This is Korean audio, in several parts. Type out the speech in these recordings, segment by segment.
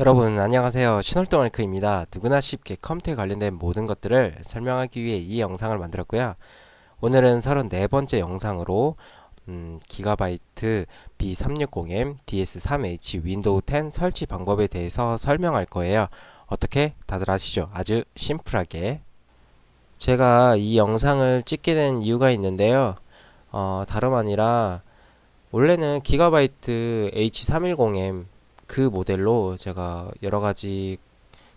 여러분 안녕하세요. 신월동알크입니다. 누구나 쉽게 컴퓨터에 관련된 모든 것들을 설명하기 위해 이 영상을 만들었고요. 오늘은 34번째 영상으로 음, 기가바이트 B360M DS3H 윈도우 10 설치 방법에 대해서 설명할 거예요. 어떻게? 다들 아시죠? 아주 심플하게. 제가 이 영상을 찍게 된 이유가 있는데요. 어, 다름 아니라 원래는 기가바이트 H310M 그 모델로 제가 여러 가지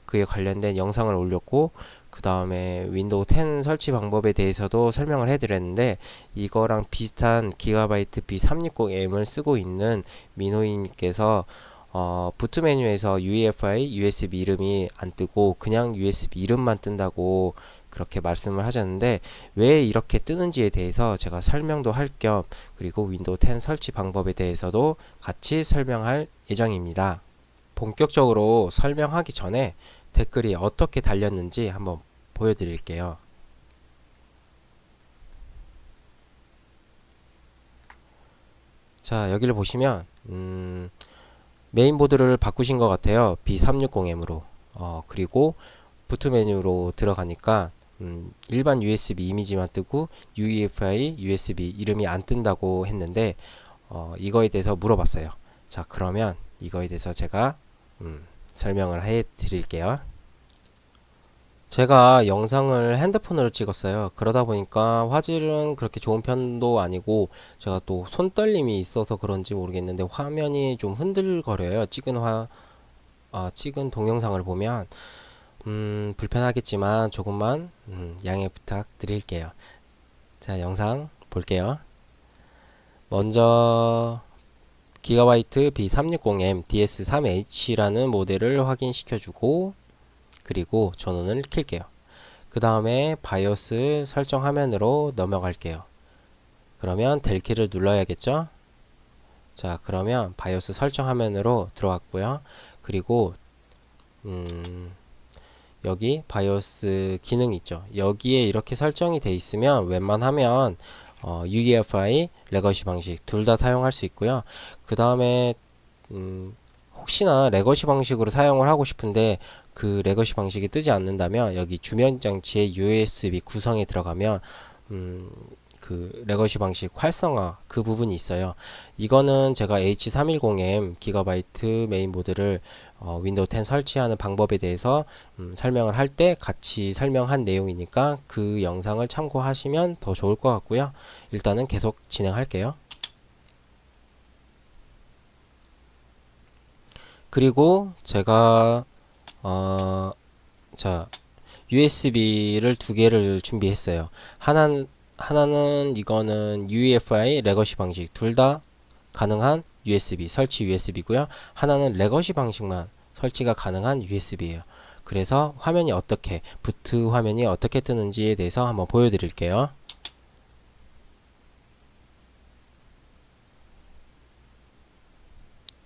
그에 관련된 영상을 올렸고 그 다음에 윈도우 10 설치 방법에 대해서도 설명을 해드렸는데 이거랑 비슷한 기가바이트 B360M을 쓰고 있는 민호님께서 어, 부트 메뉴에서 UEFI, USB 이름이 안 뜨고 그냥 USB 이름만 뜬다고 그렇게 말씀을 하셨는데 왜 이렇게 뜨는지에 대해서 제가 설명도 할 겸 그리고 윈도우 10 설치 방법에 대해서도 같이 설명할 예정입니다. 본격적으로 설명하기 전에 댓글이 어떻게 달렸는지 한번 보여드릴게요. 자, 여기를 보시면 음, 메인보드를 바꾸신 것 같아요. B360M으로. 어, 그리고 부트 메뉴로 들어가니까 음, 일반 USB 이미지만 뜨고 UEFI, USB 이름이 안 뜬다고 했는데 어, 이거에 대해서 물어봤어요. 자, 그러면 이거에 대해서 제가 음, 설명을 해 드릴게요. 제가 영상을 핸드폰으로 찍었어요. 그러다 보니까 화질은 그렇게 좋은 편도 아니고 제가 또 손떨림이 있어서 그런지 모르겠는데 화면이 좀 흔들거려요. 찍은 화, 아, 찍은 동영상을 보면 음, 불편하겠지만 조금만 음, 양해 부탁드릴게요. 자, 영상 볼게요. 먼저 기가바이트 B360M DS3H라는 모델을 확인시켜주고 그리고 전원을 킬게요. 그 다음에 바이오스 설정 화면으로 넘어갈게요. 그러면 델 키를 눌러야겠죠? 자, 그러면 바이오스 설정 화면으로 들어왔고요. 그리고 음, 여기 바이오스 기능 있죠. 여기에 이렇게 설정이 돼 있으면 웬만하면 어, UEFI 레거시 방식 둘 다 사용할 수 있고요. 그 다음에 음, 혹시나 레거시 방식으로 사용을 하고 싶은데 그 레거시 방식이 뜨지 않는다면 여기 주변 장치의 USB 구성에 들어가면 음, 그 레거시 방식 활성화 그 부분이 있어요. 이거는 제가 H310M 기가바이트 메인보드를 어, 윈도우 10 설치하는 방법에 대해서 음, 설명을 할 때 같이 설명한 내용이니까 그 영상을 참고하시면 더 좋을 것 같고요. 일단은 계속 진행할게요. 그리고 제가 어, 자 USB를 두 개를 준비했어요. 하나는 하나는 이거는 UEFI 레거시 방식 둘 다 가능한 USB 설치 USB고요. 하나는 레거시 방식만 설치가 가능한 USB예요. 그래서 화면이 어떻게 부트 화면이 어떻게 뜨는지에 대해서 한번 보여드릴게요.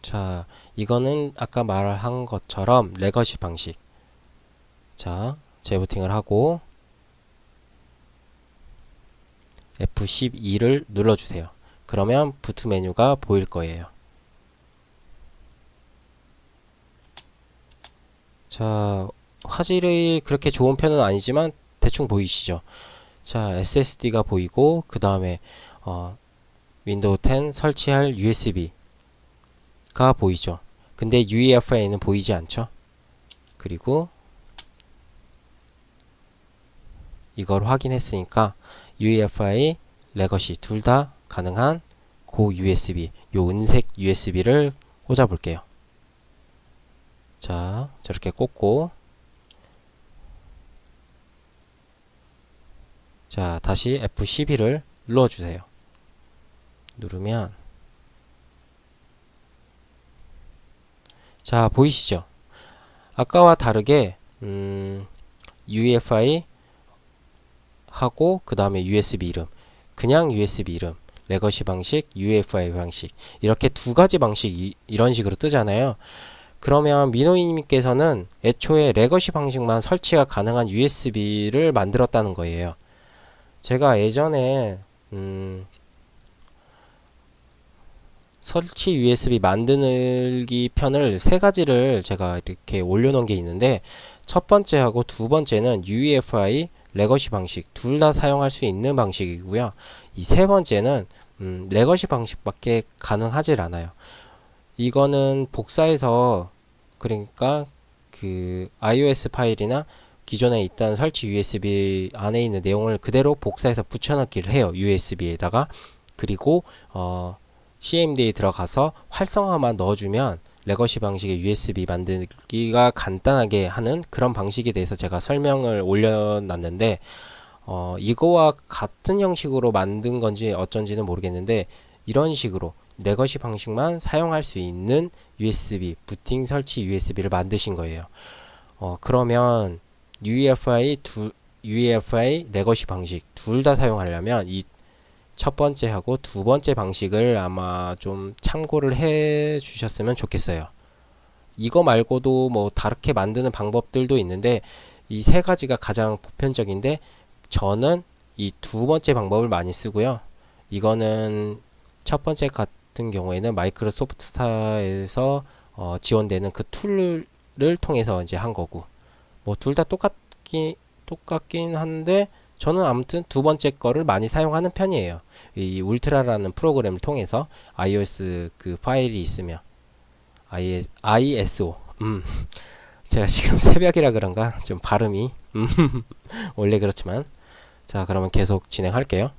자, 이거는 아까 말한 것처럼 레거시 방식. 자, 재부팅을 하고 F12를 눌러주세요. 그러면 부트 메뉴가 보일 거예요. 자, 화질이 그렇게 좋은 편은 아니지만 대충 보이시죠? 자, SSD가 보이고 그 다음에 어, 윈도우 10 설치할 USB 가 보이죠? 근데 UEFI는 보이지 않죠? 그리고 이걸 확인했으니까 UEFI, 레거시 둘 다 가능한 고 USB, 요 은색 USB를 꽂아 볼게요. 자, 저렇게 꽂고 자, 다시 F12를 눌러 주세요. 누르면 자, 보이시죠? 아까와 다르게 음, UEFI 하고 그 다음에 USB 이름. 그냥 USB 이름. 레거시 방식 UEFI 방식. 이렇게 두 가지 방식 이, 이런 식으로 뜨잖아요. 그러면 민호이님께서는 애초에 레거시 방식만 설치가 가능한 USB를 만들었다는 거예요. 제가 예전에 음, 설치 USB 만들기 편을 세 가지를 제가 이렇게 올려놓은 게 있는데 첫 번째하고 두 번째는 UEFI 레거시 방식 둘 다 사용할 수 있는 방식이고요. 이 세 번째는 음, 레거시 방식밖에 가능하질 않아요. 이거는 복사해서 그러니까 그 iOS 파일이나 기존에 있던 설치 USB 안에 있는 내용을 그대로 복사해서 붙여넣기를 해요. USB에다가 그리고 어, CMD에 들어가서 활성화만 넣어주면 레거시 방식의 USB 만들기가 간단하게 하는 그런 방식에 대해서 제가 설명을 올려놨는데 어, 이거와 같은 형식으로 만든 건지 어쩐지는 모르겠는데 이런 식으로 레거시 방식만 사용할 수 있는 USB 부팅 설치 USB를 만드신 거예요. 어, 그러면 UEFI 두 UEFI 레거시 방식 둘 다 사용하려면 이 첫 번째하고 두 번째 방식을 아마 좀 참고를 해 주셨으면 좋겠어요. 이거 말고도 뭐 다르게 만드는 방법들도 있는데 이 세 가지가 가장 보편적인데 저는 이 두 번째 방법을 많이 쓰고요. 이거는 첫 번째 같은 경우에는 마이크로소프트사에서 어, 지원되는 그 툴을 통해서 이제 한 거고 뭐 둘 다 똑같긴 똑같긴 한데 저는 아무튼 두 번째 거를 많이 사용하는 편이에요. 이 울트라라는 프로그램을 통해서 iOS 그 파일이 있으면. IS, ISO 음. 제가 지금 새벽이라 그런가? 좀 발음이. 음. 원래 그렇지만. 자 그러면 계속 진행할게요.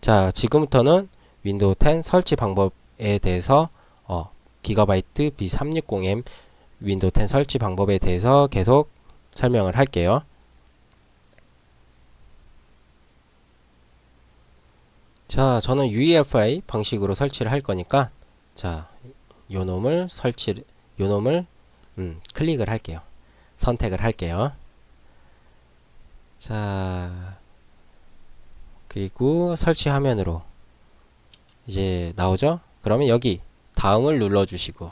자 지금부터는 윈도우 10 설치 방법에 대해서 어 기가바이트 B360M 윈도우 10 설치 방법에 대해서 계속 설명을 할게요. 자, 저는 UEFI 방식으로 설치를 할 거니까 자, 요 놈을 설치 요 놈을 음, 클릭을 할게요. 선택을 할게요. 자, 그리고 설치 화면으로 이제 나오죠? 그러면 여기 다음을 눌러 주시고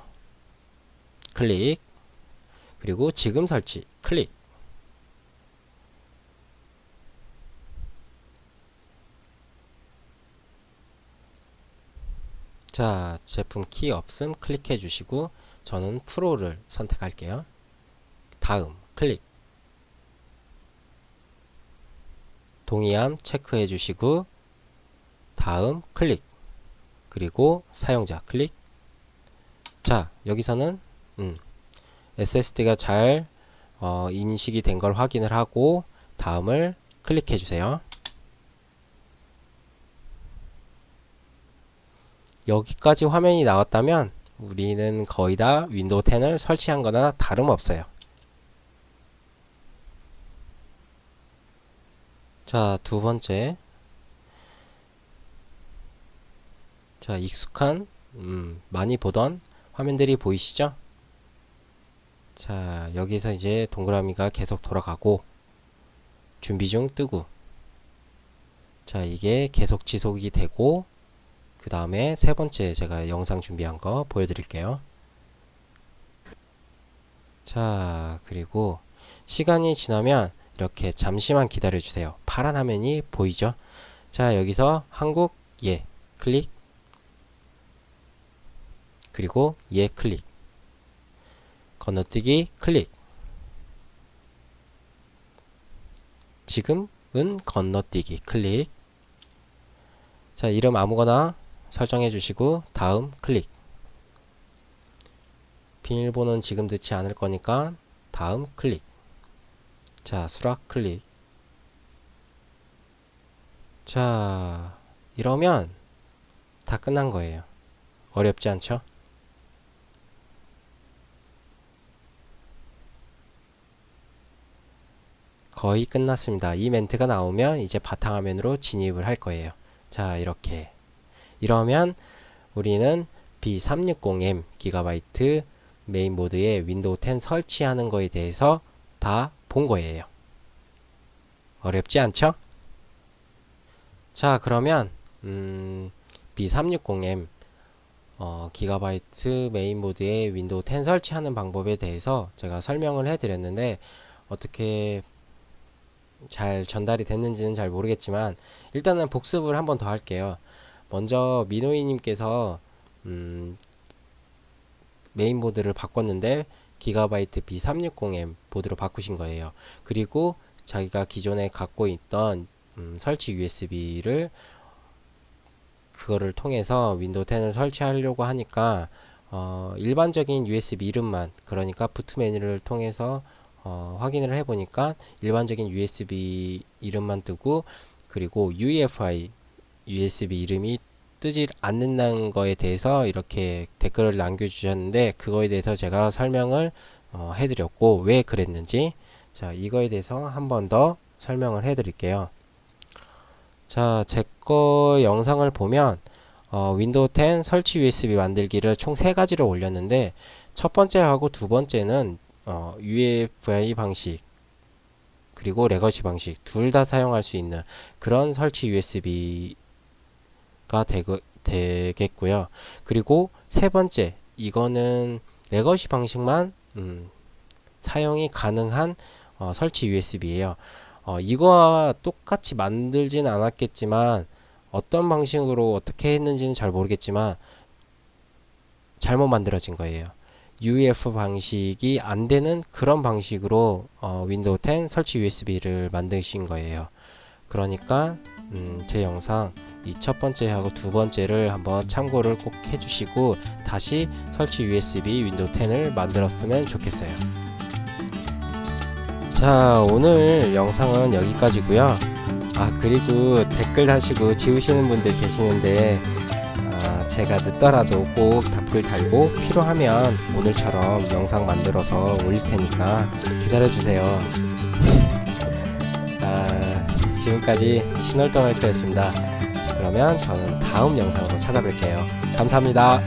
클릭 그리고 지금 설치 클릭 자, 제품 키 없음 클릭해 주시고 저는 프로를 선택할게요. 다음 클릭. 동의함 체크해 주시고 다음 클릭. 그리고 사용자 클릭. 자, 여기서는 음, SSD가 잘 어, 인식이 된 걸 확인을 하고 다음을 클릭해 주세요. 여기까지 화면이 나왔다면 우리는 거의 다 윈도우 10을 설치한 거나 다름없어요. 자, 두 번째. 자, 익숙한, 음, 많이 보던 화면들이 보이시죠? 자, 여기서 이제 동그라미가 계속 돌아가고, 준비 중 뜨고, 자, 이게 계속 지속이 되고, 그 다음에 세 번째 제가 영상 준비한 거 보여드릴게요. 자, 그리고 시간이 지나면 이렇게 잠시만 기다려 주세요. 파란 화면이 보이죠? 자, 여기서 한국 예 클릭 그리고 예 클릭 건너뛰기 클릭 지금은 건너뛰기 클릭 자, 이름 아무거나 설정해 주시고 다음 클릭 비밀번호는 지금 넣지 않을 거니까 다음 클릭 자 수락 클릭 자 이러면 다 끝난 거예요 어렵지 않죠? 거의 끝났습니다. 이 멘트가 나오면 이제 바탕화면으로 진입을 할 거예요. 자, 이렇게. 이러면 우리는 B360M 기가바이트 메인보드에 윈도우 10 설치하는 거에 대해서 다 본 거예요. 어렵지 않죠? 자, 그러면 음, B360M 어, 기가바이트 메인보드에 윈도우 10 설치하는 방법에 대해서 제가 설명을 해드렸는데 어떻게 잘 전달이 됐는지는 잘 모르겠지만 일단은 복습을 한번 더 할게요. 먼저 민호이님께서 음, 메인보드를 바꿨는데 기가바이트 B360M 보드로 바꾸신 거예요. 그리고 자기가 기존에 갖고 있던 음, 설치 USB를 그거를 통해서 윈도우 10을 설치하려고 하니까 어, 일반적인 USB 이름만 그러니까 부트 메뉴를 통해서 어, 확인을 해보니까 일반적인 USB 이름만 뜨고 그리고 UEFI USB 이름이 뜨지 않는다는 거에 대해서 이렇게 댓글을 남겨주셨는데 그거에 대해서 제가 설명을 어, 해드렸고 왜 그랬는지 자 이거에 대해서 한 번 더 설명을 해드릴게요. 자, 제 거 영상을 보면 어, 윈도우 10 설치 USB 만들기를 총 세 가지를 올렸는데 첫 번째하고 두 번째는 어, UEFI 방식 그리고 레거시 방식 둘 다 사용할 수 있는 그런 설치 USB 가 되겠고요. 그리고 세 번째 이거는 레거시 방식만 음, 사용이 가능한 어, 설치 USB예요. 어, 이거와 똑같이 만들진 않았겠지만 어떤 방식으로 어떻게 했는지는 잘 모르겠지만 잘못 만들어진 거예요. UEF 방식이 안 되는 그런 방식으로 어, 윈도우 10 설치 USB를 만드신 거예요. 그러니까 음, 제 영상 이 첫 번째하고 두 번째를 한번 참고를 꼭 해주시고 다시 설치 USB 윈도우 10을 만들었으면 좋겠어요. 자, 오늘 영상은 여기까지고요. 아, 그리고 댓글 다시고 지우시는 분들 계시는데 아, 제가 늦더라도 꼭 답글 달고 필요하면 오늘처럼 영상 만들어서 올릴 테니까 기다려 주세요. 아, 지금까지 신월동 할거였습니다. 그러면 저는 다음 영상으로 찾아뵐게요. 감사합니다.